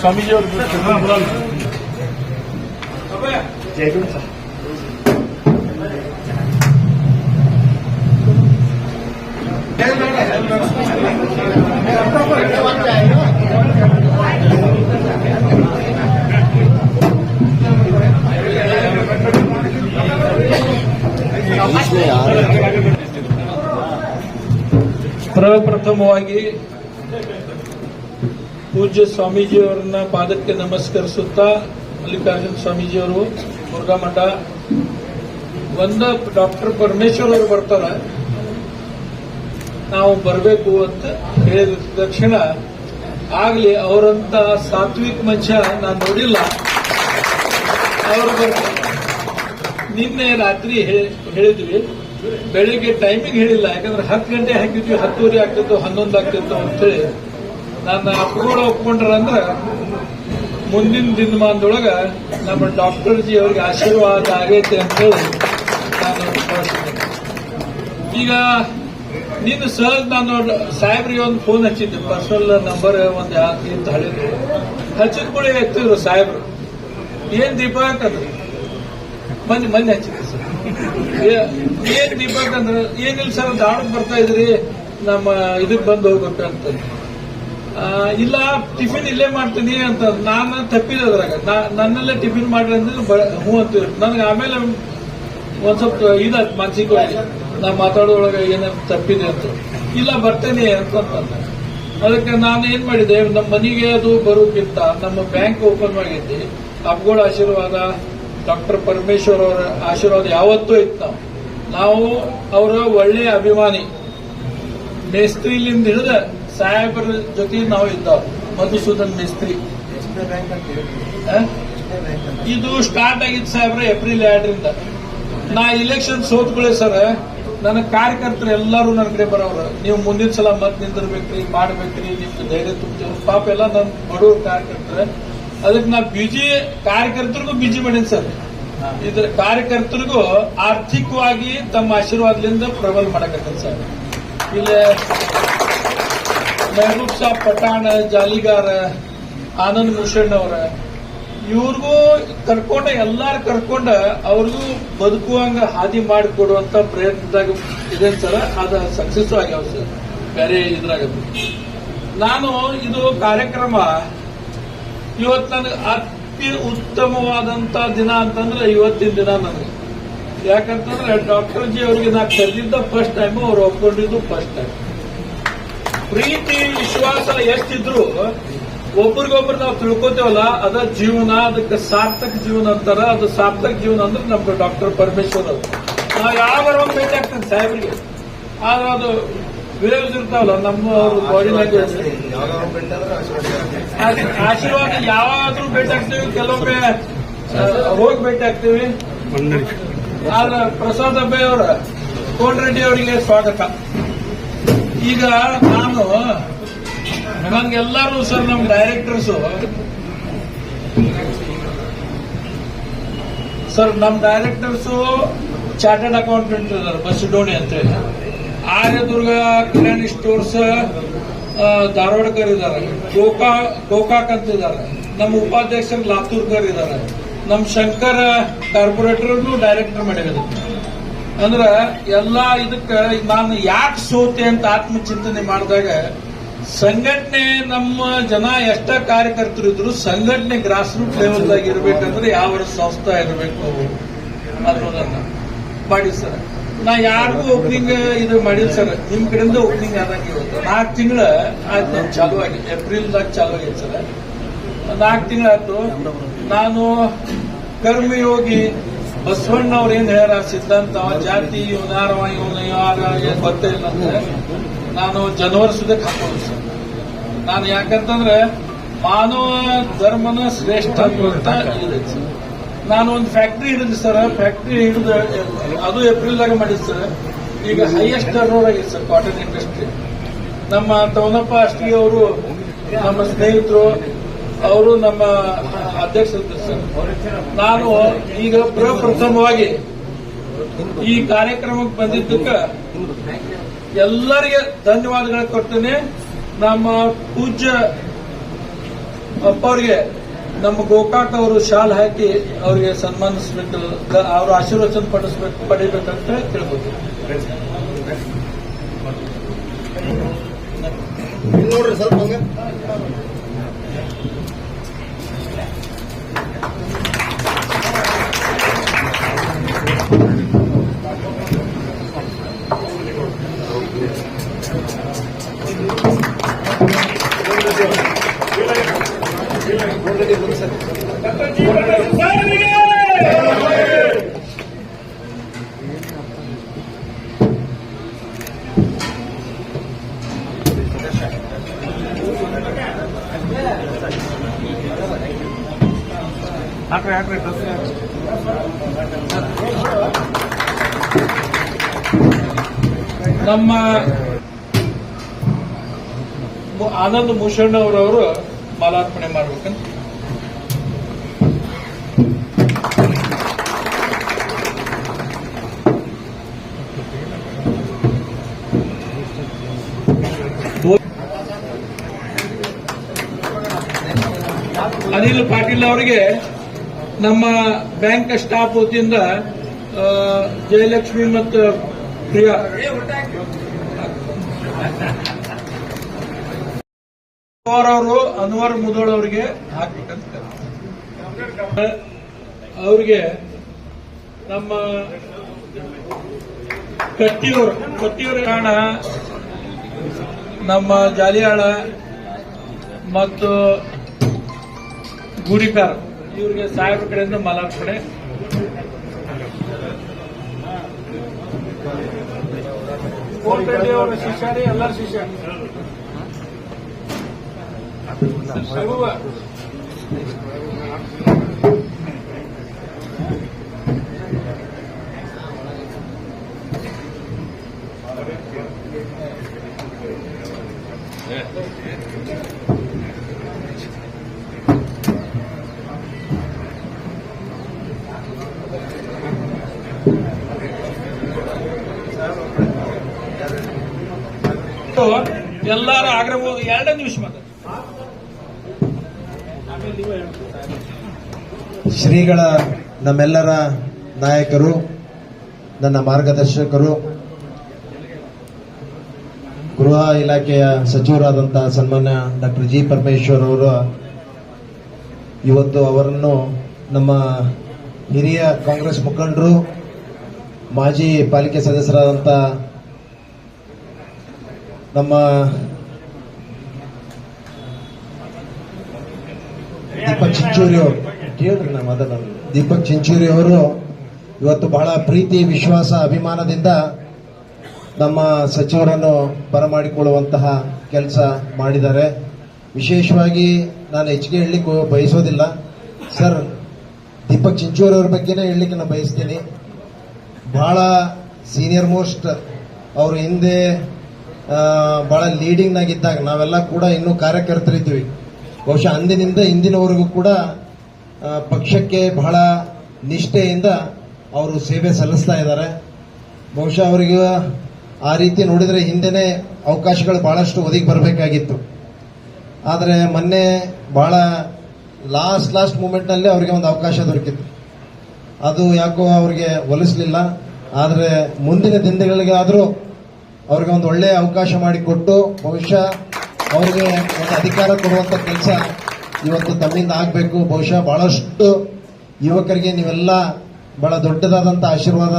ಸ್ವಾಮೀಜಿ ಅವರು ಜೈಗುಣ ಸರ್ ಪ್ರಪ್ರಥಮವಾಗಿ ಪೂಜ್ಯ ಸ್ವಾಮೀಜಿಯವರನ್ನ ಪಾದಕ್ಕೆ ನಮಸ್ಕರಿಸುತ್ತಾ ಮಲ್ಲಿಕಾರ್ಜುನ ಸ್ವಾಮೀಜಿಯವರು ಮುರುಘಾಮಠ ಒಂದ ಡಾಕ್ಟರ್ ಪರಮೇಶ್ವರ್ ಅವರು ಬರ್ತಾರ. ನಾವು ಬರಬೇಕು ಅಂತ ಹೇಳಿದ ತಕ್ಷಣ ಆಗ್ಲಿ ಅವರಂತ ಸಾತ್ವಿಕ ಮನುಷ್ಯ ನಾನು ನೋಡಿಲ್ಲ. ಅವರು ಬರ್ತಾರೆ. ನಿನ್ನೆ ರಾತ್ರಿ ಹೇಳಿದ್ವಿ. ಬೆಳಿಗ್ಗೆ ಟೈಮಿಂಗ್ ಹೇಳಿಲ್ಲ. ಯಾಕಂದ್ರೆ ಹತ್ತು ಗಂಟೆ ಹಾಕಿದ್ವಿ, ಹತ್ತುವರೆ ಆಗ್ತಿತ್ತು, ಹನ್ನೊಂದು ಆಗ್ತಿತ್ತು ಅಂತೇಳಿ. ನಾನು ಅಪ್ಕೊಂಡು ಒಪ್ಕೊಂಡ್ರ ಅಂದ್ರೆ ಮುಂದಿನ ದಿನಮಾನದೊಳಗ ನಮ್ಮ ಡಾಕ್ಟರ್ ಜಿ ಅವ್ರಿಗೆ ಆಶೀರ್ವಾದ ಆಗೈತೆ ಅಂತೇಳಿ ನಾನು. ಈಗ ನಿನ್ನ ಸರ್ ನಾನು ಸಾಹೇಬ್ರಿಗೆ ಒಂದು ಫೋನ್ ಹಚ್ಚಿದ್ದೆ ಪರ್ಸನಲ್ ನಂಬರ್ ಒಂದು ಅಂತ ಹೇಳಿದ್ರು. ಹಚ್ಚಿದ ಕೂಡ ಎತ್ತಿದ್ರು ಸಾಹೇಬ್ರು. ಏನ್ ದೀಪ ಅಂದ್ರು ಮಂದಿ ಮಂದಿ ಹಚ್ಚಿದ್ರು ಸರ್. ಏನ್ ದೀಪ ಅಂದ್ರೆ ಏನಿಲ್ಲ ಸರ್ ದಾಡಕ್ಕೆ ಬರ್ತಾ ಇದ್ರಿ ನಮ್ಮ ಇದಕ್ ಬಂದು ಹೋಗ್ಬೇಕು ಅಂತ ಆ, ಇಲ್ಲ, ಟಿಫಿನ್ ಇಲ್ಲೇ ಮಾಡ್ತೀನಿ ಅಂತ ನಾನು ತಪ್ಪಿದೆ ಅದ್ರಾಗ. ನಾ- ನನ್ನಲ್ಲೇ ಟಿಫಿನ್ ಮಾಡ್ರಿ ಅಂದ್ರೆ ಹೂ ಅಂತ ನನಗೆ ಆಮೇಲೆ ಒಂದ್ ಸ್ವಲ್ಪ ಇದಾಯ್ತು ಮಾನಸಿಕವಾಗಿ. ನಾ ಮಾತಾಡೋದ್ರೊಳಗ ಏನ ತಪ್ಪಿದೆ ಅಂತ. ಇಲ್ಲ, ಬರ್ತೇನೆ ಅಂತ ಅಂದೆ. ಅದಕ್ಕೆ ನಾನು ಏನ್ ಮಾಡಿದೆ ನಮ್ಮ ಮನೆಗೆ ಅದು ಬರೋಕ್ಕಿಂತ ನಮ್ಮ ಬ್ಯಾಂಕ್ ಓಪನ್ ಆಗೈತಿ. ಅಪ್ಗೋಳ ಆಶೀರ್ವಾದ, ಡಾಕ್ಟರ್ ಪರಮೇಶ್ವರ್ ಅವರ ಆಶೀರ್ವಾದ ಯಾವತ್ತೂ ಇತ್ತು. ನಾವು ನಾವು ಅವರ ಒಳ್ಳೆಯ ಅಭಿಮಾನಿ. ಮೇಸ್ತ್ರಿಲಿಂದ ಹಿಡಿದ ಸಾಹೇಬರ ಜೊತೆ ನಾವು ಇದ್ದಾವೆ. ಮಧುಸೂದನ್ ಮೇಸ್ತ್ರಿ? ಇದು ಸ್ಟಾರ್ಟ್ ಆಗಿತ್ತು ಸಾಹೇಬ್ರ ಏಪ್ರಿಲ್ ಎರಡರಿಂದ. ನಾ ಇಲೆಕ್ಷನ್ ಸೋತ್ಕೊಳ್ಳಿ ಸರ್ ನನ್ನ ಕಾರ್ಯಕರ್ತರು ಎಲ್ಲರೂ ನನ್ನ ಕಡೆ ಬರೋರು. ನೀವು ಮುಂದಿನ ಸಲ ಮತ್ ನಿಂದಿರ್ಬೇಕ್ರಿ ಮಾಡ್ಬೇಕ್ರಿ ನಿಮ್ಗೆ ಧೈರ್ಯ ತುಂಬ ಪಾಪ ಎಲ್ಲ ನನ್ನ ಬಡವ್ರ ಕಾರ್ಯಕರ್ತರ. ಅದಕ್ಕೆ ನಾ ಬಿಜಿ ಕಾರ್ಯಕರ್ತರಿಗೂ ಬಿಜಿ ಮಾಡೀನಿ ಸರ್ ಇದ್ರ ಕಾರ್ಯಕರ್ತರಿಗೂ ಆರ್ಥಿಕವಾಗಿ ತಮ್ಮ ಆಶೀರ್ವಾದದಿಂದ ಪ್ರಬಲ ಮಾಡಕತ್ತೀನಿ ಸರ್ ಇಲ್ಲಿ ಮೆಹಬೂಬ್ ಸಾಬ್ ಪಠಾಣ, ಜಾಲಿಗಾರ, ಆನಂದ್ ಭೂಷಣ್ ಅವರ. ಇವ್ರಿಗೂ ಕರ್ಕೊಂಡ, ಎಲ್ಲಾರು ಕರ್ಕೊಂಡ ಅವ್ರಿಗೂ ಬದುಕುವಂಗ ಹಾದಿ ಮಾಡಿಕೊಡುವಂತ ಪ್ರಯತ್ನದಾಗ ಇದೆ ಸರ್. ಅದ ಸಕ್ಸಸ್ ಆಗ್ಯಾವ ಸರ್. ಬೇರೆ ಇದ್ರಾಗ ನಾನು ಇದು ಕಾರ್ಯಕ್ರಮ ಇವತ್ತು ನನಗೆ ಅತಿ ಉತ್ತಮವಾದಂತ ದಿನ ಅಂತಂದ್ರೆ ಇವತ್ತಿನ ದಿನ ನನಗೆ. ಯಾಕಂತಂದ್ರೆ ಡಾಕ್ಟರ್ ಜಿ ಅವರಿಗೆ ನಾ ಕರೆದಿದ್ದ ಫಸ್ಟ್ ಟೈಮ್ ಅವ್ರು ಒಪ್ಕೊಂಡಿದ್ದು ಫಸ್ಟ್ ಟೈಮ್ ಪ್ರೀತಿ ವಿಶ್ವಾಸ ಎಷ್ಟಿದ್ರು ಒಬ್ರಿಗೊಬ್ರು ನಾವು ತಿಳ್ಕೊತೇವಲ್ಲ ಅದ ಜೀವನ ಅದಕ್ಕೆ ಸಾರ್ಥಕ ಜೀವನ ಅಂತಾರ ಅದು ಸಾರ್ಥಕ ಜೀವನ ಅಂದ್ರೆ ನಮ್ದು ಡಾಕ್ಟರ್ ಪರಮೇಶ್ವರ್ ಅವರು. ನಾವು ಯಾವಾಗ ಒಂದು ಭೇಟಿ ಆಗ್ತೇನೆ ಸಾಹೇಬ್ರಿಗೆ. ಆದ್ರೆ ಅದು ವೇವ್ಸ್ ಇರ್ತಾವಲ್ಲ ನಮ್ಮ ಅವ್ರ ಬಾಡಿ ಲ್ಯಾಂಗ್ವೇಜ್ ಆಶೀರ್ವಾದ ಯಾವಾದ್ರೂ ಭೇಟಿ ಆಗ್ತೀವಿ ಕೆಲವೊಮ್ಮೆ ಹೋಗಿ ಭೇಟಿ ಆಗ್ತೀವಿ. ಆದ್ರೆ ಪ್ರಸಾದ್ ಅಬ್ಬೆ ಅವರ ಕೋನ್ ರೆಡ್ಡಿ ಅವರಿಗೆ ಸ್ವಾಗತ. ಈಗ ನಾನು ನಮಗೆಲ್ಲರೂ ಸರ್ ನಮ್ಮ ಡೈರೆಕ್ಟರ್ಸು ಸರ್ ನಮ್ಮ ಡೈರೆಕ್ಟರ್ಸು ಚಾರ್ಟರ್ಡ್ ಅಕೌಂಟೆಂಟ್ ಇದ್ದಾರೆ ಬಸ್ ಡೋಣಿ ಅಂತೇಳಿ ಆರ್ಯದುರ್ಗ ಕಿರಾಣಿ ಸ್ಟೋರ್ಸ್ ಧಾರವಾಡಕರ್ ಇದ್ದಾರೆ ಟೋಕಾ ಟೋಕಾಕ್ ಅಂತ ಇದ್ದಾರೆ ನಮ್ಮ ಉಪಾಧ್ಯಕ್ಷರು ಲಾತೂರ್ಕರ್ ಇದ್ದಾರೆ ನಮ್ಮ ಶಂಕರ್ ಕಾರ್ಪೊರೇಟರ್ನು ಡೈರೆಕ್ಟರ್ ಮಾಡಿದ್ದಾರೆ ಅಂದ್ರ ಎಲ್ಲಾ ಇದಕ್ಕ ನಾನು ಯಾಕೆ ಸೋತೆ ಅಂತ ಆತ್ಮಚಿಂತನೆ ಮಾಡಿದಾಗ ಸಂಘಟನೆ ನಮ್ಮ ಜನ ಎಷ್ಟ ಕಾರ್ಯಕರ್ತರು ಇದ್ರು ಸಂಘಟನೆ ಗ್ರಾಸ್ ರೂಟ್ ಲೆವೆಲ್ ಇರ್ಬೇಕಂದ್ರೆ ಯಾವ ಸಂಸ್ಥೆ ಇರಬೇಕು ಅನ್ನೋದನ್ನ ಮಾಡಿ ಸರ್. ನಾ ಯಾರಿಗೂ ಓಪನಿಂಗ್ ಇದು ಮಾಡಿಲ್ಲ ಸರ್. ನಿಮ್ ಕಡೆಯಿಂದ ಓಪನಿಂಗ್ ಆದಂಗೆ ನಾಲ್ಕು ತಿಂಗಳ ಆಯ್ತು. ಚಾಲೂ ಚಾಲು ಆಗಿ ಏಪ್ರಿಲ್ದಾಗ ಚಾಲು ಆಗೈತೆ ಸರ್. ನಾಲ್ಕು ತಿಂಗಳಾಯ್ತು ನಾನು ಕರ್ಮಯೋಗಿ ಬಸವಣ್ಣ ಅವ್ರು ಏನ್ ಹೇಳ ಸಿದ್ಧಾಂತ, ಜಾತಿ ಇವನ್ ಯಾರವ ಇವನು ಯಾರ ಏನ್ ಗೊತ್ತೇ ಇಲ್ಲ ಅಂದ್ರೆ ನಾನು ಜನವರಿ ಸುದಕ್ಕೆ ಹಾಕೋದು ಸರ್. ನಾನು ಯಾಕಂತಂದ್ರೆ ಮಾನವ ಧರ್ಮನ ಶ್ರೇಷ್ಠ ಅಂತ ನಾನು ಒಂದು ಫ್ಯಾಕ್ಟ್ರಿ ಹಿಡಿದು ಸರ್. ಫ್ಯಾಕ್ಟ್ರಿ ಹಿಡಿದು ಅದು ಏಪ್ರಿಲ್ದಾಗ ಮಾಡಿದ್ದು ಸರ್. ಈಗ ಹೈಯೆಸ್ಟ್ ಟರ್ನ್ ಆಗಿದೆ ಸರ್ ಕಾಟನ್ ಇಂಡಸ್ಟ್ರಿ ನಮ್ಮ ತವನಪ್ಪ ಅಷ್ಟಿ ಅವರು ನಮ್ಮ ಸ್ನೇಹಿತರು ಅವರು ನಮ್ಮ ಅಧ್ಯಕ್ಷರು ಸರ್, ನಾನು ಈಗ ಪ್ರಪ್ರಥಮವಾಗಿ ಈ ಕಾರ್ಯಕ್ರಮಕ್ಕೆ ಬಂದಿದ್ದಕ್ಕೆ ಎಲ್ಲರಿಗೆ ಧನ್ಯವಾದಗಳು ಕೊಡ್ತೇನೆ. ನಮ್ಮ ಪೂಜ್ಯ ಅಪ್ಪ ಅವ್ರಿಗೆ ನಮ್ಮ ಗೋಕಾಕ್ ಅವರು ಶಾಲ್ ಹಾಕಿ ಅವರಿಗೆ ಸನ್ಮಾನಿಸಬೇಕು, ಅವರ ಆಶೀರ್ವಚನ ಪಡಿಸ್ಬೇಕು, ಪಡಿಬೇಕಂತ ಕೇಳ್ಬೋದು. ಸ್ವಲ್ಪ ನಮ್ಮ ಆನಂದ್ ಭೂಷಣ್ ಅವರವರು ಮಾಲಾರ್ಪಣೆ ಮಾಡ್ಬೇಕಂತ ಅನಿಲ್ ಪಾಟೀಲ್ ಅವರಿಗೆ ನಮ್ಮ ಬ್ಯಾಂಕ್ ಸ್ಟಾಫ್ ವತಿಯಿಂದ ಜಯಲಕ್ಷ್ಮಿ ಮತ್ತು ಪ್ರಿಯಾ. ಅವರು, ಅನ್ವರ್ ಮುದೋಳ್ ಅವರಿಗೆ ಹಾಕ್ಬೇಕಂತ ಅವರಿಗೆ ನಮ್ಮ ಕಟ್ಟಿಯವರು ಕಟ್ಟಿಯವರ ಕಾರಣ ನಮ್ಮ ಜಾಲಿಯಾಳ ಮತ್ತು ಗೂಡಿಕಾರ ಇವರಿಗೆ ಸಾಹೇಬ್ರ ಕಡೆಯಿಂದ ಮಲಾರ್ಪಣೆ ಅವರ ಶಿಷ್ಯರೇ ಎಲ್ಲರ ಶಿಷ್ಯ. ಎಲ್ಲಾರ ಆಗ್ರಹ ಎರಡೇ ನಿಮಿಷ ಶ್ರೀಗಳ ನಮ್ಮೆಲ್ಲರ ನಾಯಕರು, ನನ್ನ ಮಾರ್ಗದರ್ಶಕರು, ಗೃಹ ಇಲಾಖೆಯ ಸಚಿವರಾದಂತಹ ಸನ್ಮಾನ್ಯ ಡಾಕ್ಟರ್ ಜಿ ಪರಮೇಶ್ವರ್ ಅವರು, ಇವತ್ತು ಅವರನ್ನು ನಮ್ಮ ಹಿರಿಯ ಕಾಂಗ್ರೆಸ್ ಮುಖಂಡರು, ಮಾಜಿ ಪಾಲಿಕೆ ಸದಸ್ಯರಾದಂಥ ನಮ್ಮ ದೀಪಕ್ ಚಿಂಚೂರಿ ಅವರು. ಕೇಳ್ರಿ ನಮ್ಮ ಅದನ್ನ ದೀಪಕ್ ಚಿಂಚೂರಿ ಅವರು ಇವತ್ತು ಬಹಳ ಪ್ರೀತಿ ವಿಶ್ವಾಸ ಅಭಿಮಾನದಿಂದ ನಮ್ಮ ಸಚಿವರನ್ನು ಬರಮಾಡಿಕೊಳ್ಳುವಂತಹ ಕೆಲಸ ಮಾಡಿದ್ದಾರೆ. ವಿಶೇಷವಾಗಿ ನಾನು ಹೆಚ್ಚಿಗೆ ಹೇಳಲಿಕ್ಕೆ ಬಯಸೋದಿಲ್ಲ. ಸರ್ ದೀಪಕ್ ಚಿಂಚೂರಿ ಅವ್ರ ಬಗ್ಗೆನೇ ಹೇಳಲಿಕ್ಕೆ ನಾನು ಬಯಸ್ತೀನಿ. ಬಹಳ ಸೀನಿಯರ್ ಮೋಸ್ಟ್ ಅವರು ಹಿಂದೆ ಆ, ಬಹಳ ಲೀಡಿಂಗ್ ನಾಗಿದ್ದಾಗ ನಾವೆಲ್ಲ ಕೂಡ ಇನ್ನೂ ಕಾರ್ಯಕರ್ತರಿದ್ವಿ ಬಹುಶಃ ಅಂದಿನಿಂದ ಇಂದಿನವರೆಗೂ ಕೂಡ ಪಕ್ಷಕ್ಕೆ ಬಹಳ ನಿಷ್ಠೆಯಿಂದ ಅವರು ಸೇವೆ ಸಲ್ಲಿಸ್ತಾ ಇದ್ದಾರೆ. ಬಹುಶಃ ಅವರಿಗೆ ಆ ರೀತಿ ನೋಡಿದ್ರೆ ಹಿಂದೆನೆ ಅವಕಾಶಗಳು ಬಹಳಷ್ಟು ಒದಗಿ ಬರಬೇಕಾಗಿತ್ತು. ಆದರೆ ಮೊನ್ನೆ ಬಹಳ ಲಾಸ್ಟ್ ಲಾಸ್ಟ್ ಮೂಮೆಂಟ್ನಲ್ಲಿ ಅವರಿಗೆ ಒಂದು ಅವಕಾಶ ದೊರಕಿತ್ತು. ಅದು ಯಾಕೋ ಅವರಿಗೆ ಒಲಿಸಲಿಲ್ಲ. ಆದರೆ ಮುಂದಿನ ದಿನಗಳಿಗಾದರೂ ಅವ್ರಿಗೆ ಒಂದು ಒಳ್ಳೆಯ ಅವಕಾಶ ಮಾಡಿಕೊಟ್ಟು ಬಹುಶಃ ಅವ್ರಿಗೆ ಒಂದು ಅಧಿಕಾರ ಕೊಡುವಂತ ಕೆಲಸ ಇವತ್ತು ತಮ್ಮಿಂದ ಆಗಬೇಕು. ಬಹುಶಃ ಬಹಳಷ್ಟು ಯುವಕರಿಗೆ ನೀವೆಲ್ಲ ಬಹಳ ದೊಡ್ಡದಾದಂಥ ಆಶೀರ್ವಾದ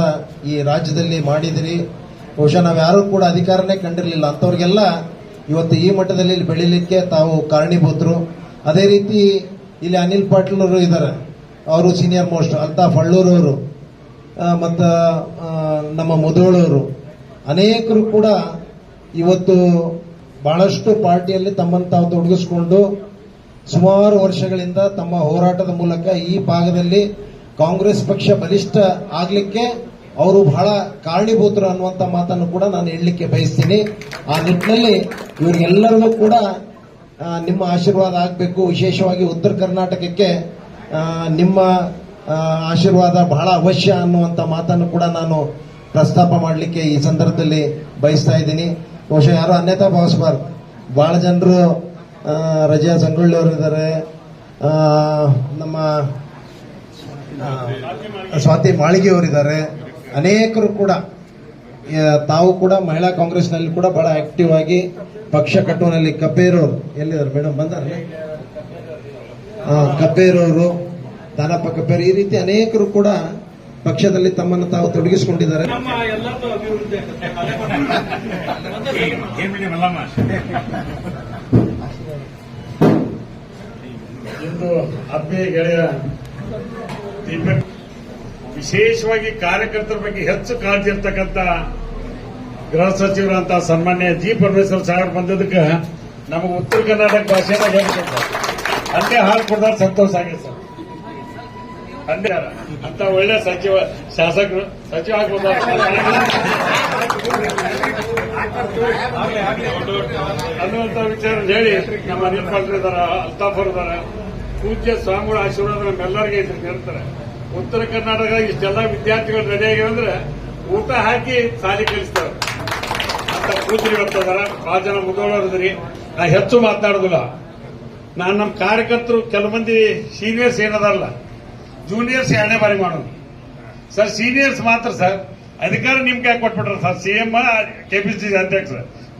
ಈ ರಾಜ್ಯದಲ್ಲಿ ಮಾಡಿದಿರಿ. ಬಹುಶಃ ನಾವ್ಯಾರೂ ಕೂಡ ಅಧಿಕಾರನೇ ಕಂಡಿರಲಿಲ್ಲ. ಅಂಥವ್ರಿಗೆಲ್ಲ ಇವತ್ತು ಈ ಮಟ್ಟದಲ್ಲಿ ಬೆಳಿಲಿಕ್ಕೆ ತಾವು ಕಾರಣೀಭೂತರು. ಅದೇ ರೀತಿ ಇಲ್ಲಿ ಅನಿಲ್ ಪಾಟೀಲ್ ಇದ್ದಾರೆ ಅವರು ಸೀನಿಯರ್ ಮೋಸ್ಟ್ ಅಂತ ಫಳ್ಳೂರವರು ಮತ್ತು ನಮ್ಮ ಮುದೋಳವರು ಅನೇಕರು ಕೂಡ ಇವತ್ತು ಬಹಳಷ್ಟು ಪಾರ್ಟಿಯಲ್ಲಿ ತಮ್ಮನ್ನು ತಾವು ತೊಡಗಿಸಿಕೊಂಡು ಸುಮಾರು ವರ್ಷಗಳಿಂದ ತಮ್ಮ ಹೋರಾಟದ ಮೂಲಕ ಈ ಭಾಗದಲ್ಲಿ ಕಾಂಗ್ರೆಸ್ ಪಕ್ಷ ಬಲಿಷ್ಠ ಆಗ್ಲಿಕ್ಕೆ ಅವರು ಬಹಳ ಕಾರಣೀಭೂತರು ಅನ್ನುವಂತ ಮಾತನ್ನು ಕೂಡ ನಾನು ಹೇಳಲಿಕ್ಕೆ ಬಯಸ್ತೀನಿ. ಆ ನಿಟ್ಟಿನಲ್ಲಿ ಇವರಿಗೆಲ್ಲರಿಗೂ ಕೂಡ ನಿಮ್ಮ ಆಶೀರ್ವಾದ ಆಗಬೇಕು. ವಿಶೇಷವಾಗಿ ಉತ್ತರ ಕರ್ನಾಟಕಕ್ಕೆ ನಿಮ್ಮ ಆಶೀರ್ವಾದ ಬಹಳ ಅವಶ್ಯ ಅನ್ನುವಂತ ಮಾತನ್ನು ಕೂಡ ನಾನು ಪ್ರಸ್ತಾಪ ಮಾಡಲಿಕ್ಕೆ ಈ ಸಂದರ್ಭದಲ್ಲಿ ಬಯಸ್ತಾ ಇದ್ದೀನಿ. ಬಹುಶಃ ಯಾರು ಅನ್ಯತಾ ಭಾವಿಸಬಾರ್ದು ಬಹಳ ಜನರು ರಜಾ ಸಂಗೊಳ್ಳಿ ಅವರು ಇದ್ದಾರೆ. ನಮ್ಮ ಸ್ವಾತಿ ಮಾಳಿಗೆ ಅವರಿದ್ದಾರೆ ಅನೇಕರು ಕೂಡ ತಾವು ಕೂಡ ಮಹಿಳಾ ಕಾಂಗ್ರೆಸ್ನಲ್ಲಿ ಕೂಡ ಬಹಳ ಆಕ್ಟಿವ್ ಆಗಿ ಪಕ್ಷ ಕಟ್ಟುವಲ್ಲಿ ಕಪ್ಪೇರವರು ಎಲ್ಲಿದ್ದಾರೆ ಮೇಡಮ್ ಬಂದಾರೆ ಕಪ್ಪೇರವರು ದಾನಪ್ಪ ಕಪ್ಪೇರು ಈ ರೀತಿ ಅನೇಕರು ಕೂಡ ಪಕ್ಷದಲ್ಲಿ ತಮ್ಮನ್ನು ತಾವು ತೊಡಗಿಸಿಕೊಂಡಿದ್ದಾರೆ. ಇಂದು ಆತ್ಮೀಯ ಗೆಳೆಯ ವಿಶೇಷವಾಗಿ ಕಾರ್ಯಕರ್ತರ ಬಗ್ಗೆ ಹೆಚ್ಚು ಕಾಳಜಿ ಇರ್ತಕ್ಕಂಥ ಗೃಹ ಸಚಿವರಂತ ಸನ್ಮಾನ್ಯ ಜಿ. ಪರಮೇಶ್ವರ್ ಸಾಹೇಬ್ ಬಂದದಕ್ಕೆ ನಮಗೆ ಉತ್ತರ ಕರ್ನಾಟಕ ಭಾಷೆದಾಗ ಹೇಳ್ತಾರೆ ಅಲ್ಲೇ ಹಾಲು ಕೊಡ್ದಾಗ ಸಂತೋಷ ಆಗಿದೆ ಸರ್. ಅಂದೇ ಅಂತ ಒಳ್ಳೆ ಸಚಿವ, ಶಾಸಕರು, ಸಚಿವ ಆಗ್ಬೋದು. ಅನ್ನುವಂತ ವಿಚಾರ ಹೇಳಿ ನಮ್ಮ ನಿರ್ಪಾಲರು ಇದಾರೆ ಇದಾರ ಅಲ್ತಾಫ್ ಅವ್ರು ಇದಾರ ಪೂಜ್ಯ ಸ್ವಾಮಿಗಳ ಆಶೀರ್ವಾದ ನಮ್ಮೆಲ್ಲರಿಗೆ ಇದ್ರು ಹೇಳ್ತಾರೆ. ಉತ್ತರ ಕರ್ನಾಟಕದ ಇಷ್ಟೆಲ್ಲ ವಿದ್ಯಾರ್ಥಿಗಳು ರೆಡಿ ಆಗಿವೆ ಅಂದ್ರೆ ಊಟ ಹಾಕಿ ಸಾಲಿ ಕಲಿಸ್ತಾರೆ. ಅಂತ ಪೂಜ್ಯರು ಬರ್ತದಾರ ಬಹಳ ಜನ ನಾ ಹೆಚ್ಚು ಮಾತನಾಡುದಿಲ್ಲ ನಾನು ನಮ್ಮ ಕಾರ್ಯಕರ್ತರು ಕೆಲವು ಮಂದಿ ಸೀನಿಯರ್ಸ್ ಏನದಾರಲ್ಲ ಜೂನಿಯರ್ಸ್ ಎರಡನೇ ಬಾರಿ ಮಾಡೋದು. ಸರ್ ಸೀನಿಯರ್ಸ್ ಮಾತ್ರ ಸರ್ ಅಧಿಕಾರ ನೇಮಕ ಕೊಟ್ಬಿಟ್ರ ಸರ್ ಸಿಎಂ ಕೆಪಿಸಿಸಿ ಅಧ್ಯಕ್ಷ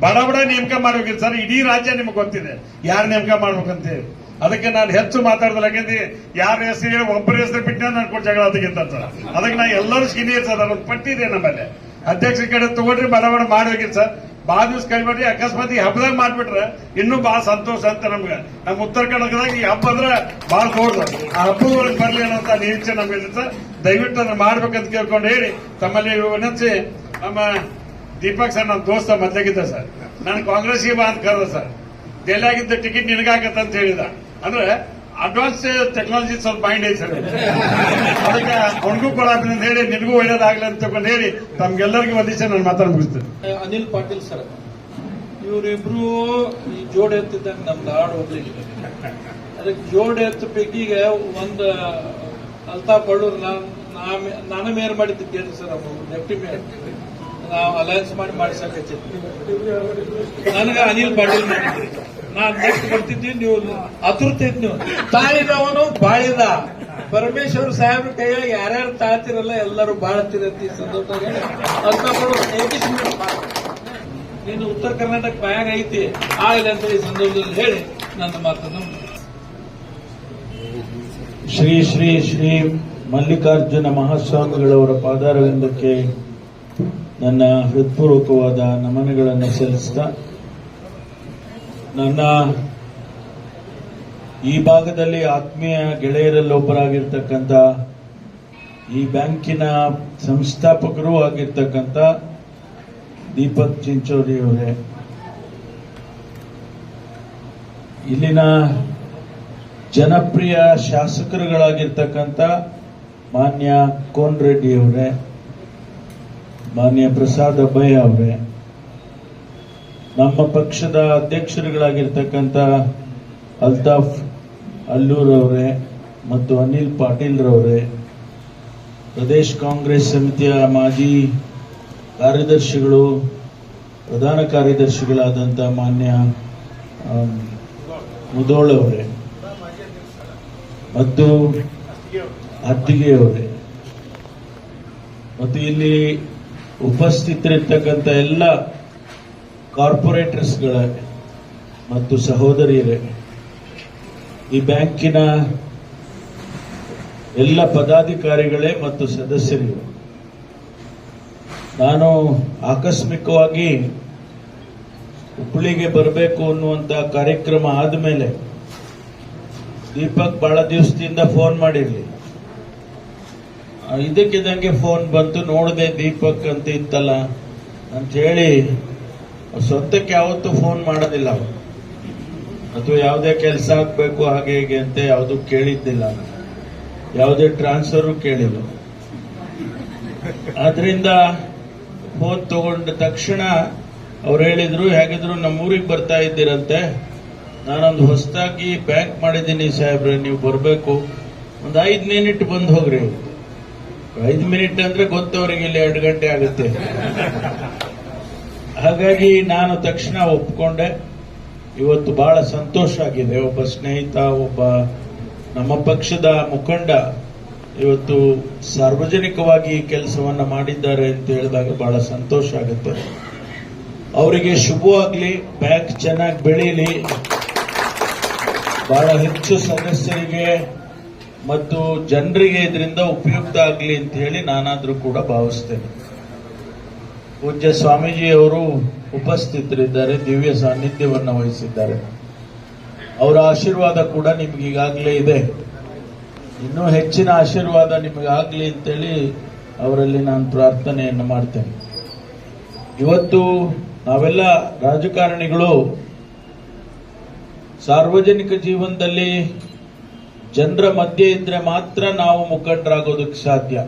ಬಡ ಬಡ ನೇಮಕ ಮಾಡ್ಬೇಕಿತ್ತು ಸರ್ ಇಡೀ ರಾಜ್ಯ ನಿಮ್ಗೆ ಗೊತ್ತಿದೆ. ಯಾರು ನೇಮಕ ಮಾಡ್ಬೇಕಂತ. ಹೇಳಿ ಅದಕ್ಕೆ ನಾನು ಹೆಚ್ಚು ಮಾತಾಡೋದಿಲ್ಲ ಯಾಕಂದ್ರೆ ಯಾರ ಹೆಸರು ಹೇಳಿ ಒಬ್ಬರ ಹೆಸರು ಬಿಟ್ಟು ನಾನು ಕೊಟ್ಟು ಜಗಳ ಅದಕ್ಕಿಂತ ಸರ್ ಅದಕ್ಕೆ ನಾನು ಎಲ್ಲರೂ ಸೀನಿಯರ್ಸ್ ಅದಾರ. ಪಟ್ಟಿದೆ ನಮ್ಮಲ್ಲಿ. ಅಧ್ಯಕ್ಷ ಕಡೆ ತಗೊಂಡ್ರಿ ಬಡ ಬಡ ಮಾಡ್ಬೇಕಿತ್ತು ಸರ್ ಭಾಳ ದಿವಸ ಕೈಬಿಡ್ರಿ ಅಕಸ್ಮಾತ್ ಈ ಹಬ್ಬದಾಗ ಮಾಡ್ಬಿಟ್ರೆ ಇನ್ನೂ ಬಹಳ ಸಂತೋಷ ಅಂತ ನಮ್ಗೆ. ನಮ್ಮ ಉತ್ತರ ಕರ್ನಾಟಕದಾಗ ಈ ಹಬ್ಬ ಅಂದ್ರೆ ಬಹಳ ದೊಡ್ಡದು ಆ ಹಬ್ಬದೊಳಗೆ ಬರ್ಲಿ ಅನ್ನೋಂತ ನಿರೀಕ್ಷೆ ನಮ್ಗೆ ದಯವಿಟ್ಟು ಅದನ್ನ ಮಾಡ್ಬೇಕಂತ ಕೇಳ್ಕೊಂಡು ಹೇಳಿ, ತಮ್ಮಲ್ಲಿ ವಿನಂತಿ, ನಮ್ಮ ದೀಪಕ್ ಸರ್, ನಮ್ಮ ದೋಸ್ತ ಮೊದ್ಲಾಗಿದ್ದ ಸರ್. ನಾನು ಕಾಂಗ್ರೆಸ್ಗೆ ಬಾ ಅಂತ ಕರೆದ ಸರ್. ಡೆಲ್ಲಿಯಾಗಿದ್ದ ಟಿಕೆಟ್ ನಿನಗಾಗತ್ತ ಅಂತ ಹೇಳಿದ. ಅಂದ್ರೆ ಅಡ್ವಾನ್ಸ್ ಟೆಕ್ನಾಲಜಿ ಸ್ವಲ್ಪ ಮೈಂಡ್ ಐತೆ ಸರ್ ಅದಕ್ಕೆ ಅವನಿಗೂ ಕೊಡಾತೀನಿ ಅಂತ ಹೇಳಿ, ನಿನಗೂ ಒಳ್ಳೇದಾಗ್ಲಿ ಅಂತ ತಗೊಂಡು ಹೇಳಿ, ತಮ್ಗೆಲ್ಲರಿಗೂ ವಂದಿಸಿ ನಾನು ಮಾತಾಡ್ ಮುಗಿಸ್ತೇನೆ. ಅನಿಲ್ ಪಾಟೀಲ್ ಸರ್, ಇವರಿಬ್ರು ಈ ಜೋಡ್ ಎತ್ತಿದ್ದಂಗೆ ನಮ್ದು ಹಾಡು ಹೋಗ್ಲಿಲ್ಲ ಅದಕ್ಕೆ ಜೋಡಿ ಎತ್ತ ಪೈಕಿಗೆ ಒಂದು ಅಲ್ತಾ ಬಳ್ಳೂರು ನಾನು ಮೇಯರ್ ಮಾಡಿದ್ದೆ ಸರ್ ಅವರು, ಡೆಪ್ಟಿ ಮೇಯರ್? ನಾವು ಅಲಯನ್ಸ್ ಮಾಡಿ ಮಾಡಿಸಕತ್ತಿದ್ವಿ ನನಗೆ ಅನಿಲ್ ಪಾಟೀಲ್ ಮಾಡಿದ್ರಿ. ನಾನ್ ನೆಕ್ಸ್ಟ್ ಬರ್ತಿದ್ವಿ ನೀವು ಅತೃಪ್ತಿ ನೀವು ತಾಳಿದವನು ಬಾಳಿದ. ಪರಮೇಶ್ವರ್ ಸಾಹೇಬ್ರ ಕೈಯಾಗ ಯಾರ್ಯಾರು ತಾಳ್ತಿರಲ್ಲ ಎಲ್ಲರೂ ಬಾಳ್ತಿರತ್ತಿ ಸಂದರ್ಭದಾಗ ನೀನು ಉತ್ತರ ಕರ್ನಾಟಕ ಬ್ಯಾಗ್ ಐತಿ. ಆಗಲಿ ಅಂತ ಈ ಸಂದರ್ಭದಲ್ಲಿ ಹೇಳಿ ನನ್ನ ಮಾತನ್ನು ಶ್ರೀ ಶ್ರೀ ಶ್ರೀ ಮಲ್ಲಿಕಾರ್ಜುನ ಮಹಾಸ್ವಾಮಿಗಳವರ ಪಾದಾರವಿಂದಕ್ಕೆ ನನ್ನ ಹೃತ್ಪೂರ್ವಕವಾದ ನಮನಗಳನ್ನು ಸಲ್ಲಿಸ್ತಾ ನನ್ನ ಈ ಭಾಗದಲ್ಲಿ ಆತ್ಮೀಯ ಗೆಳೆಯರಲ್ಲೊಬ್ಬರಾಗಿರ್ತಕ್ಕಂಥ ಈ ಬ್ಯಾಂಕಿನ ಸಂಸ್ಥಾಪಕರೂ ಆಗಿರ್ತಕ್ಕಂಥ ದೀಪಕ್ ಚಿಂಚೋರಿ ಅವರೇ. ಇಲ್ಲಿನ ಜನಪ್ರಿಯ ಶಾಸಕರುಗಳಾಗಿರ್ತಕ್ಕಂಥ ಮಾನ್ಯ ಕೋನ್ ರೆಡ್ಡಿ ಅವರೇ. ಮಾನ್ಯ ಪ್ರಸಾದ್ ಅಭಯ್ ಅವರೇ, ನಮ್ಮ ಪಕ್ಷದ ಅಧ್ಯಕ್ಷರುಗಳಾಗಿರ್ತಕ್ಕಂಥ ಅಲ್ತಾಫ್ ಅಲ್ಲೂರ್ ಅವರೇ ಮತ್ತು ಅನಿಲ್ ಪಾಟೀಲ್ ರವರೇ, ಪ್ರದೇಶ್ ಕಾಂಗ್ರೆಸ್ ಸಮಿತಿಯ ಮಾಜಿ ಕಾರ್ಯದರ್ಶಿಗಳು, ಪ್ರಧಾನ ಕಾರ್ಯದರ್ಶಿಗಳಾದಂಥ ಮಾನ್ಯ ಮುದೋಳ್ ಅವರೇ ಮತ್ತು ಅತ್ತಿಗೆಯವರೇ ಮತ್ತು ಇಲ್ಲಿ ಉಪಸ್ಥಿತರಿರ್ತಕ್ಕಂಥ ಎಲ್ಲ ಕಾರ್ಪೊರೇಟರ್ಸ್ಗಳ ಮತ್ತು ಸಹೋದರಿಯರೇ, ಈ ಬ್ಯಾಂಕಿನ ಎಲ್ಲ ಪದಾಧಿಕಾರಿಗಳೇ ಮತ್ತು ಸದಸ್ಯರಿಗೆ ನಾನು ಆಕಸ್ಮಿಕವಾಗಿ ಹುಬ್ಬಳ್ಳಿಗೆ ಬರಬೇಕು ಅನ್ನುವಂತ ಕಾರ್ಯಕ್ರಮ ಆದಮೇಲೆ ದೀಪಕ್ ಬಹಳ ದಿವಸದಿಂದ ಫೋನ್ ಮಾಡಿರ್ಲಿ. ಇದಕ್ಕಿದ್ದಂಗೆ ಫೋನ್ ಬಂತು, ನೋಡದೆ ದೀಪಕ್ ಅಂತ ಇತ್ತಲ್ಲ ಅಂತ ಹೇಳಿ ಸ್ವಂತಕ್ಕೆ ಯಾವತ್ತೂ ಫೋನ್ ಮಾಡೋದಿಲ್ಲ ಅವರು. ಅಥವಾ ಯಾವುದೇ ಕೆಲಸ ಆಗ್ಬೇಕು, ಹಾಗೆ ಹೀಗೆ ಅಂತ ಯಾವುದು ಕೇಳಿದ್ದಿಲ್ಲ. ಯಾವುದೇ ಟ್ರಾನ್ಸ್ಫರು ಕೇಳಿಲ್ಲ. ಆದ್ರಿಂದ ಫೋನ್ ತಗೊಂಡ ತಕ್ಷಣ ಅವ್ರು ಹೇಳಿದ್ರು, ಹೇಗಿದ್ರು ನಮ್ಮೂರಿಗೆ ಬರ್ತಾ ಇದ್ದೀರಂತೆ. ನಾನೊಂದು ಹೊಸದಾಗಿ ಬ್ಯಾಂಕ್ ಮಾಡಿದ್ದೀನಿ ಸಾಹೇಬ್ರೆ, ನೀವು ಬರಬೇಕು. ಒಂದು ಐದು ಮಿನಿಟ್ ಬಂದು ಹೋಗ್ರಿ. ಐದು ಮಿನಿಟ್ ಅಂದ್ರೆ ಗೊತ್ತವರಿಗೆ ಇಲ್ಲಿ ಎರಡು ಗಂಟೆ ಆಗುತ್ತೆ. ಹಾಗಾಗಿ ನಾನು ತಕ್ಷಣ ಒಪ್ಕೊಂಡೆ. ಇವತ್ತು ಬಹಳ ಸಂತೋಷ ಆಗಿದೆ. ಒಬ್ಬ ಸ್ನೇಹಿತ, ಒಬ್ಬ ನಮ್ಮ ಪಕ್ಷದ ಮುಖಂಡ ಇವತ್ತು ಸಾರ್ವಜನಿಕವಾಗಿ ಕೆಲಸವನ್ನ ಮಾಡಿದ್ದಾರೆ ಅಂತ ಹೇಳಿದಾಗ ಬಹಳ ಸಂತೋಷ ಆಗುತ್ತೆ. ಅವರಿಗೆ ಶುಭವಾಗ್ಲಿ ಬ್ಯಾಂಕ್ ಚೆನ್ನಾಗಿ ಬೆಳೀಲಿ. ಬಹಳ ಹೆಚ್ಚು ಸದಸ್ಯರಿಗೆ ಮತ್ತು ಜನರಿಗೆ ಇದರಿಂದ ಉಪಯುಕ್ತ ಆಗಲಿ ಅಂತ ಹೇಳಿ ನಾನಾದರೂ ಕೂಡ ಭಾವಿಸ್ತೇನೆ. ಪೂಜ್ಯ ಸ್ವಾಮೀಜಿ ಅವರು ಉಪಸ್ಥಿತರಿದ್ದಾರೆ, ದಿವ್ಯ ಸಾನ್ನಿಧ್ಯವನ್ನು ವಹಿಸಿದ್ದಾರೆ. ಅವರ ಆಶೀರ್ವಾದ ಕೂಡ ನಿಮ್ಗೆ ಈಗಾಗಲೇ ಇದೆ. ಇನ್ನೂ ಹೆಚ್ಚಿನ ಆಶೀರ್ವಾದ ನಿಮಗಾಗಲಿ ಅಂತೇಳಿ ಅವರಲ್ಲಿ ನಾನು ಪ್ರಾರ್ಥನೆಯನ್ನು ಮಾಡ್ತೇನೆ. ಇವತ್ತು ನಾವೆಲ್ಲ ರಾಜಕಾರಣಿಗಳು ಸಾರ್ವಜನಿಕ ಜೀವನದಲ್ಲಿ ಜನರ ಮಧ್ಯೆ ಇದ್ರೆ ಮಾತ್ರ ನಾವು ಮುಖಂಡರಾಗೋದಕ್ಕೆ ಸಾಧ್ಯ.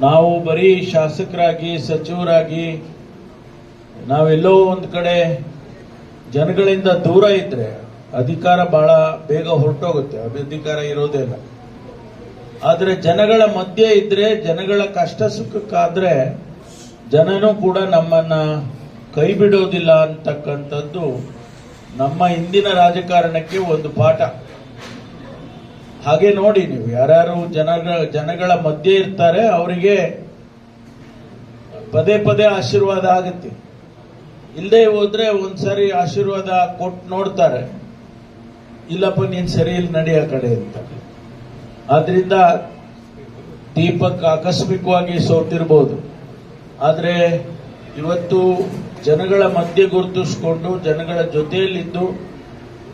ನಾವು ಬರೀ ಶಾಸಕರಾಗಿ, ಸಚಿವರಾಗಿ, ನಾವೆಲ್ಲೋ ಒಂದು ಕಡೆ ಜನಗಳಿಂದ ದೂರ ಇದ್ರೆ ಅಧಿಕಾರ ಬಹಳ ಬೇಗ ಹೊರಟೋಗುತ್ತೆ. ಅಧಿಕಾರ ಇರೋದೇ ಇಲ್ಲ. ಆದ್ರೆ ಜನಗಳ ಮಧ್ಯೆ ಇದ್ರೆ, ಜನಗಳ ಕಷ್ಟ ಸುಖಕ್ಕಾದ್ರೆ ಜನನೂ ಕೂಡ ನಮ್ಮನ್ನ ಕೈ ಬಿಡೋದಿಲ್ಲ ಅಂತಕ್ಕಂಥದ್ದು ನಮ್ಮ ಇಂದಿನ ರಾಜಕಾರಣಕ್ಕೆ ಒಂದು ಪಾಠ. ಹಾಗೆ ನೋಡಿ ನೀವು, ಯಾರ್ಯಾರು ಜನಗಳ ಜನಗಳ ಮಧ್ಯೆ ಇರ್ತಾರೆ, ಅವರಿಗೆ ಪದೇ ಪದೇ ಆಶೀರ್ವಾದ ಆಗುತ್ತೆ. ಇಲ್ಲದೆ ಹೋದ್ರೆ ಒಂದ್ಸರಿ ಆಶೀರ್ವಾದ ಕೊಟ್ಟು ನೋಡ್ತಾರೆ. ಇಲ್ಲಪ್ಪ, ನೀನ್ ಸರಿ ಇಲ್ಲಿ ನಡೆಯೋ ಕಡೆ ಅಂತ. ಆದ್ರಿಂದ ದೀಪಕ್ ಆಕಸ್ಮಿಕವಾಗಿ ಸೋತಿರ್ಬೋದು. ಆದ್ರೆ ಇವತ್ತು ಜನಗಳ ಮಧ್ಯೆ ಗುರುತಿಸ್ಕೊಂಡು, ಜನಗಳ ಜೊತೆಯಲ್ಲಿದ್ದು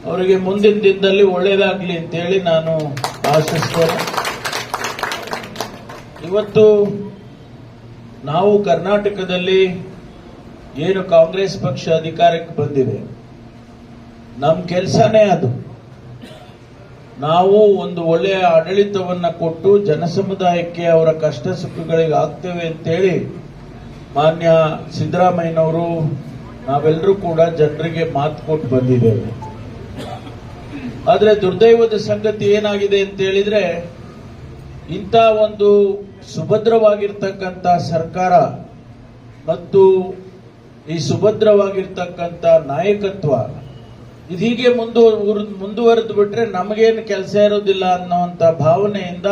ಅವರಿಗೆ ಮುಂದಿನ ದಿನದಲ್ಲಿ ಒಳ್ಳೇದಾಗ್ಲಿ ಅಂತೇಳಿ ನಾನು ಆಶಿಸ್ತೇನೆ. ಇವತ್ತು ನಾವು ಕರ್ನಾಟಕದಲ್ಲಿ ಏನು ಕಾಂಗ್ರೆಸ್ ಪಕ್ಷ ಅಧಿಕಾರಕ್ಕೆ ಬಂದಿದೆ. ನಮ್ಮ ಕೆಲಸನೇ ಅದು. ನಾವು ಒಂದು ಒಳ್ಳೆಯ ಆಡಳಿತವನ್ನು ಕೊಟ್ಟು ಜನಸಮುದಾಯಕ್ಕೆ ಅವರ ಕಷ್ಟ ಸುಖಗಳಿಗೆ ಆಗ್ತೇವೆ ಅಂತೇಳಿ ಮಾನ್ಯ ಸಿದ್ದರಾಮಯ್ಯನವರು ನಾವೆಲ್ಲರೂ ಕೂಡ ಜನರಿಗೆ ಮಾತು ಕೊಟ್ಟು ಬಂದಿದ್ದೇವೆ. ಆದ್ರೆ ದುರ್ದೈವದ ಸಂಗತಿ ಏನಾಗಿದೆ ಅಂತ ಹೇಳಿದ್ರೆ, ಇಂಥ ಒಂದು ಸುಭದ್ರವಾಗಿರ್ತಕ್ಕಂಥ ಸರ್ಕಾರ ಮತ್ತು ಈ ಸುಭದ್ರವಾಗಿರ್ತಕ್ಕಂಥ ನಾಯಕತ್ವ ಇದೀಗೆ ಮುಂದು ಮುಂದುವರೆದು ಬಿಟ್ರೆ ನಮಗೇನು ಕೆಲಸ ಇರೋದಿಲ್ಲ ಅನ್ನೋವಂಥ ಭಾವನೆಯಿಂದ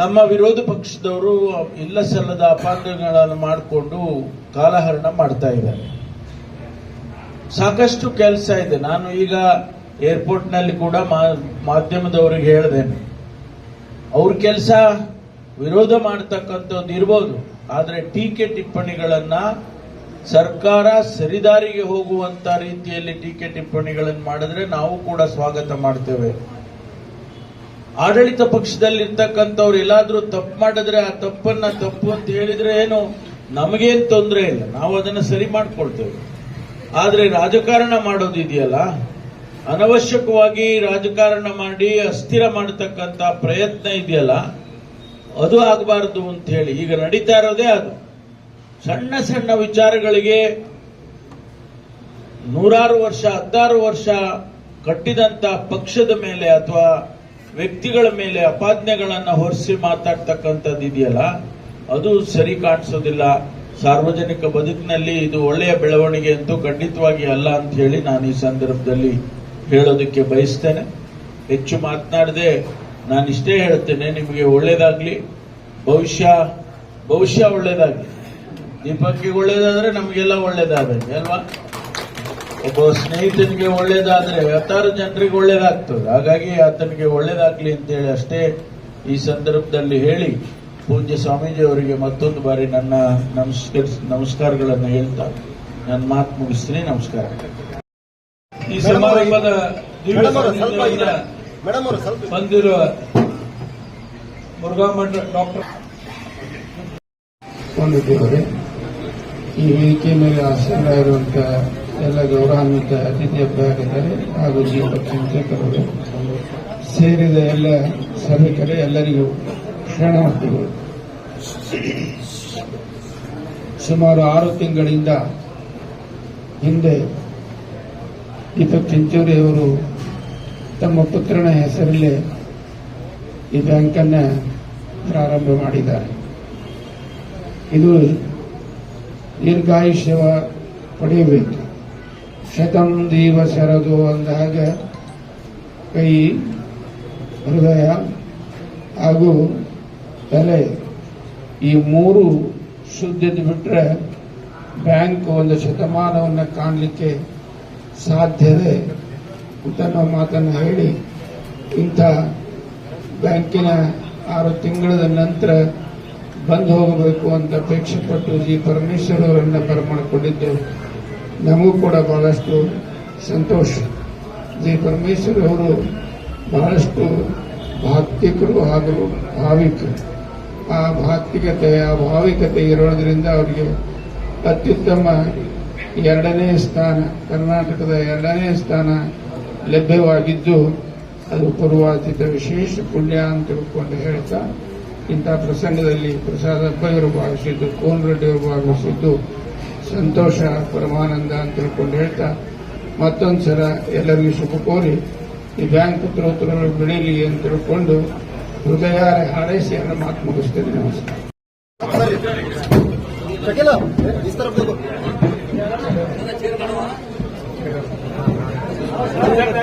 ನಮ್ಮ ವಿರೋಧ ಪಕ್ಷದವರು ಇಲ್ಲ ಸಲ್ಲದ ಅಪಾಂಗಗಳನ್ನು ಮಾಡಿಕೊಂಡು ಕಾಲಹರಣ ಮಾಡ್ತಾ ಇದ್ದಾರೆ. ಸಾಕಷ್ಟು ಕೆಲಸ ಇದೆ. ನಾನು ಈಗ ಏರ್ಪೋರ್ಟ್ನಲ್ಲಿ ಕೂಡ ಮಾಧ್ಯಮದವರಿಗೆ ಹೇಳ್ದೇನೆ. ಅವ್ರ ಕೆಲಸ ವಿರೋಧ ಮಾಡತಕ್ಕಂಥದ್ದು ಇರ್ಬೋದು, ಆದರೆ ಟೀಕೆ ಟಿಪ್ಪಣಿಗಳನ್ನ ಸರ್ಕಾರ ಸರಿದಾರಿಗೆ ಹೋಗುವಂತ ರೀತಿಯಲ್ಲಿ ಟೀಕೆ ಟಿಪ್ಪಣಿಗಳನ್ನು ಮಾಡಿದ್ರೆ ನಾವು ಕೂಡ ಸ್ವಾಗತ ಮಾಡ್ತೇವೆ. ಆಡಳಿತ ಪಕ್ಷದಲ್ಲಿರ್ತಕ್ಕಂಥವ್ರು ಎಲ್ಲಾದ್ರೂ ತಪ್ಪು ಮಾಡಿದ್ರೆ ಆ ತಪ್ಪನ್ನ ತಪ್ಪು ಅಂತ ಹೇಳಿದ್ರೆ ಏನು, ನಮಗೇನ್ ತೊಂದರೆ ಇಲ್ಲ. ನಾವು ಅದನ್ನ ಸರಿ ಮಾಡ್ಕೊಳ್ತೇವೆ. ಆದ್ರೆ ರಾಜಕಾರಣ ಮಾಡೋದಿದೆಯಲ್ಲ ಅನವಶ್ಯಕವಾಗಿ ರಾಜಕಾರಣ ಮಾಡಿ, ಅಸ್ಥಿರ ಮಾಡತಕ್ಕಂತ ಪ್ರಯತ್ನ ಇದೆಯಲ್ಲ, ಅದು ಆಗಬಾರದು ಅಂತ ಹೇಳಿ ಈಗ ನಡೀತಾ ಇರೋದೇ ಅದು. ಸಣ್ಣ ಸಣ್ಣ ವಿಚಾರಗಳಿಗೆ ನೂರಾರು ವರ್ಷ ಹತ್ತಾರು ವರ್ಷ ಕಟ್ಟಿದಂತ ಪಕ್ಷದ ಮೇಲೆ ಅಥವಾ ವ್ಯಕ್ತಿಗಳ ಮೇಲೆ ಅಪಾಜ್ಞೆಗಳನ್ನ ಹೊರಿಸಿ ಮಾತಾಡ್ತಕ್ಕಂಥದ್ದು ಇದೆಯಲ್ಲ, ಅದು ಸರಿ ಕಾಣಿಸೋದಿಲ್ಲ. ಸಾರ್ವಜನಿಕ ಬದುಕಿನಲ್ಲಿ ಇದು ಒಳ್ಳೆಯ ಬೆಳವಣಿಗೆ ಅಂತೂ ಖಂಡಿತವಾಗಿ ಅಲ್ಲ ಅಂತ ಹೇಳಿ ನಾನು ಈ ಸಂದರ್ಭದಲ್ಲಿ ಹೇಳೋದಕ್ಕೆ ಬಯಸ್ತೇನೆ. ಹೆಚ್ಚು ಮಾತನಾಡದೆ ನಾನು ಇಷ್ಟೇ ಹೇಳ್ತೇನೆ ನಿಮಗೆ ಒಳ್ಳೇದಾಗ್ಲಿ, ಭವಿಷ್ಯ ಭವಿಷ್ಯ ಒಳ್ಳೇದಾಗ್ಲಿ. ಬಗ್ಗೆ ಒಳ್ಳೇದಾದ್ರೆ ನಮಗೆಲ್ಲ ಒಳ್ಳೇದಾದಂಗೆ ಅಲ್ವಾ? ಒಬ್ಬ ಸ್ನೇಹಿತನಿಗೆ ಒಳ್ಳೇದಾದ್ರೆ ಹತ್ತಾರು ಜನರಿಗೆ ಒಳ್ಳೇದಾಗ್ತದೆ. ಹಾಗಾಗಿ ಆತನಿಗೆ ಒಳ್ಳೇದಾಗ್ಲಿ ಅಂತೇಳಿ ಅಷ್ಟೇ ಈ ಸಂದರ್ಭದಲ್ಲಿ ಹೇಳಿ ಪೂಜ್ಯ ಸ್ವಾಮೀಜಿ ಅವರಿಗೆ ಮತ್ತೊಂದು ಬಾರಿ ನನ್ನ ನಮಸ್ಕರಿಸ, ನಮಸ್ಕಾರಗಳನ್ನು ಹೇಳ್ತಾ ನನ್ನ ಮಾತು ಮುಗಿಸ್ತೀನಿ. ನಮಸ್ಕಾರ. ಮೇಡಮ್ ಸಮಾರಂಭದ ಬಂದಿರುವ ಮುರುಘಾ ಮಠ ಡಾಕ್ಟರ್ ಕೊಂಡಿದ್ದೇವೆ ಈ ವೇದಿಕೆ ಮೇಲೆ ಆಸೀನ ಇರುವಂತ ಎಲ್ಲ ಗೌರವಾನ್ವಿತ ಅತಿಥಿ ಅಭ್ಯರ್ಥಿಗಳು ಹಾಗೂ ಜೀವ ಚಿಂತಕರು ಸೇರಿದ ಎಲ್ಲ ಸಭಿಕರೇ ಎಲ್ಲರಿಗೂ ಶರಣಾರ್ಥಿಗಳು ಸುಮಾರು ಆರು ತಿಂಗಳಿಂದ ಹಿಂದೆ ದೀಪಕ್ ಚಿಂಚೋರಿ ಅವರು ತಮ್ಮ ಪುತ್ರನ ಹೆಸರಲ್ಲೇ ಈ ಬ್ಯಾಂಕನ್ನು ಪ್ರಾರಂಭ ಮಾಡಿದ್ದಾರೆ. ಇದು ದೀರ್ಘಾಯುಷ್ಯವ ಪಡೆಯಬೇಕು. ಶತಂ ದೀವ ಶರದು ಅಂದಾಗ ಕೈ, ಹೃದಯ ಹಾಗೂ ತಲೆ ಈ ಮೂರು ಶುದ್ಧಿದ್ದು ಬಿಟ್ಟರೆ ಬ್ಯಾಂಕ್ ಒಂದು ಶತಮಾನವನ್ನು ಕಾಣಲಿಕ್ಕೆ ಸಾಧ್ಯತೆ ಉತ್ತಮ ಮಾತನ್ನು ಹೇಳಿ. ಇಂಥ ಬ್ಯಾಂಕಿನ ಆರು ತಿಂಗಳ ನಂತರ ಬಂದು ಹೋಗಬೇಕು ಅಂತ ಅಪೇಕ್ಷೆ ಪಟ್ಟು ಜಿ. ಪರಮೇಶ್ವರ್ ಅವರನ್ನು ಬರಮಾಡಿಕೊಂಡಿದ್ದು ನಮಗೂ ಕೂಡ ಬಹಳಷ್ಟು ಸಂತೋಷ. ಜಿ. ಪರಮೇಶ್ವರ್ ಅವರು ಬಹಳಷ್ಟು ಭಾಕ್ತಿಕರು ಹಾಗೂ ಭಾವಿಕರು. ಆ ಭಾತ್ವಿಕತೆ ಆ ಭಾವಿಕತೆ ಇರೋದ್ರಿಂದ ಅವರಿಗೆ ಅತ್ಯುತ್ತಮ ಎರಡನೇ ಸ್ಥಾನ ಕರ್ನಾಟಕದ ಎರಡನೇ ಸ್ಥಾನ ಲಭ್ಯವಾಗಿದ್ದು ಅದು ಪೂರ್ವಾತೀತ ವಿಶೇಷ ಪುಣ್ಯ ಅಂತ ತಿಳ್ಕೊಂಡು ಹೇಳ್ತಾ ಇಂಥ ಪ್ರಸಂಗದಲ್ಲಿ ಪ್ರಸಾದ ಅಪ್ಪಯ್ಯವರು ಭಾವಿಸಿದ್ದು ಕೋನ್ ರೆಡ್ಡಿಯವರು ಭಾವಿಸಿದ್ದು ಸಂತೋಷ ಪರಮಾನಂದ ಅಂತ ತಿಳ್ಕೊಂಡು ಹೇಳ್ತಾ ಮತ್ತೊಂದು ಸಲ ಎಲ್ಲರಿಗೂ ಶುಭ ಕೋರಿ ಈ ಬ್ಯಾಂಕ್ ಪುತ್ರೋತ್ತರಗಳು ಬೆಳೀಲಿ ಅಂತ ತಿಳ್ಕೊಂಡು ಹೃದಯ ಹಾರೈಸಿ ಅವರ ಮಾತು ಮುಗಿಸ್ತೇನೆ ನಮಸ್ಕಾರ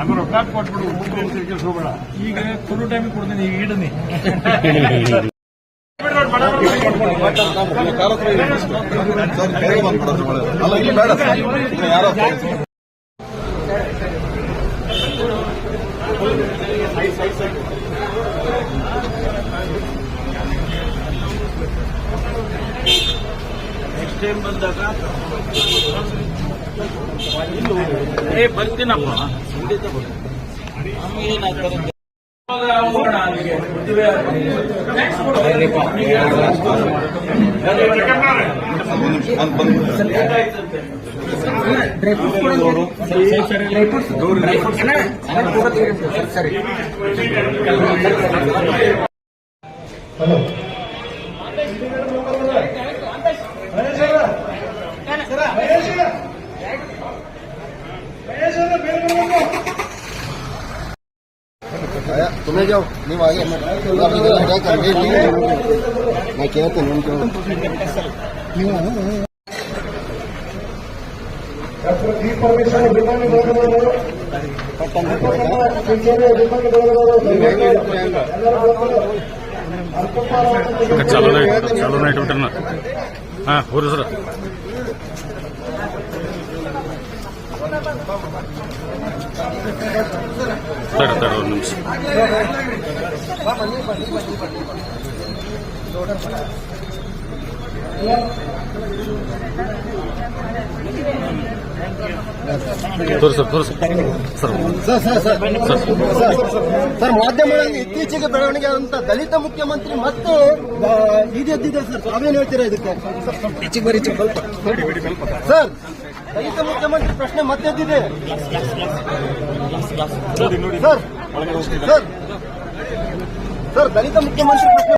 ನಮ್ಮ ರೊಕ್ಕ ಕೊಟ್ಬಿಡು ಮುಂದೆ ಹೋಗೋಣ ಈಗ ಫುಲ್ ಟೈಮ್ ಕೊಡ್ತೀನಿ ಈಗ ಇಡನಿ ನೆಕ್ಸ್ಟ್ ಟೈಮ್ ಬಂದಾಗ ಏ ಬರ್ತೀನಪ್ಪ. ಖಂಡಿತ ಬರ್ತೀನಿ ಮದುವೆ ಬಂದ್ ಬಂದ್ आया तुम्हें जाओ नहीं आगे क्या करेंगे मैं कहते नहीं क्यों ಡಾಕ್ಟರ್ ಜಿ ಪರಮೇಶ್ವರ ಅಭಿಮಾನಿಗಳು ಚಾಲೂ ಚಾಲೂ ಇಟ್ಬಿಟ್ರನ ಹಾ ಹೋರಿ ಸರ್ ತಡ ತಡ ಒಂದು ನಿಮಿಷ ತೋರಿ ಸರ್ ತೋರಿ sir sir sir. Sir sir sir. Sir ಮಾಧ್ಯಮಗಳಲ್ಲಿ ಇತ್ತೀಚೆಗೆ ಬೆಳವಣಿಗೆ ಆದಂತ ದಲಿತ ಮುಖ್ಯಮಂತ್ರಿ ಮತ್ತು ಈಗೆದ್ದಿದೆ ಸರ್. ತಾವೇನು ಹೇಳ್ತೀರಾ ಇದಕ್ಕೆ? ಸರ್ ದಲಿತ ಮುಖ್ಯಮಂತ್ರಿ ಪ್ರಶ್ನೆ ಮತ್ತೆದ್ದಿದೆ. ಸರ್ ಸರ್ ಸರ್ ದಲಿತ ಮುಖ್ಯಮಂತ್ರಿ ಪ್ರಶ್ನೆ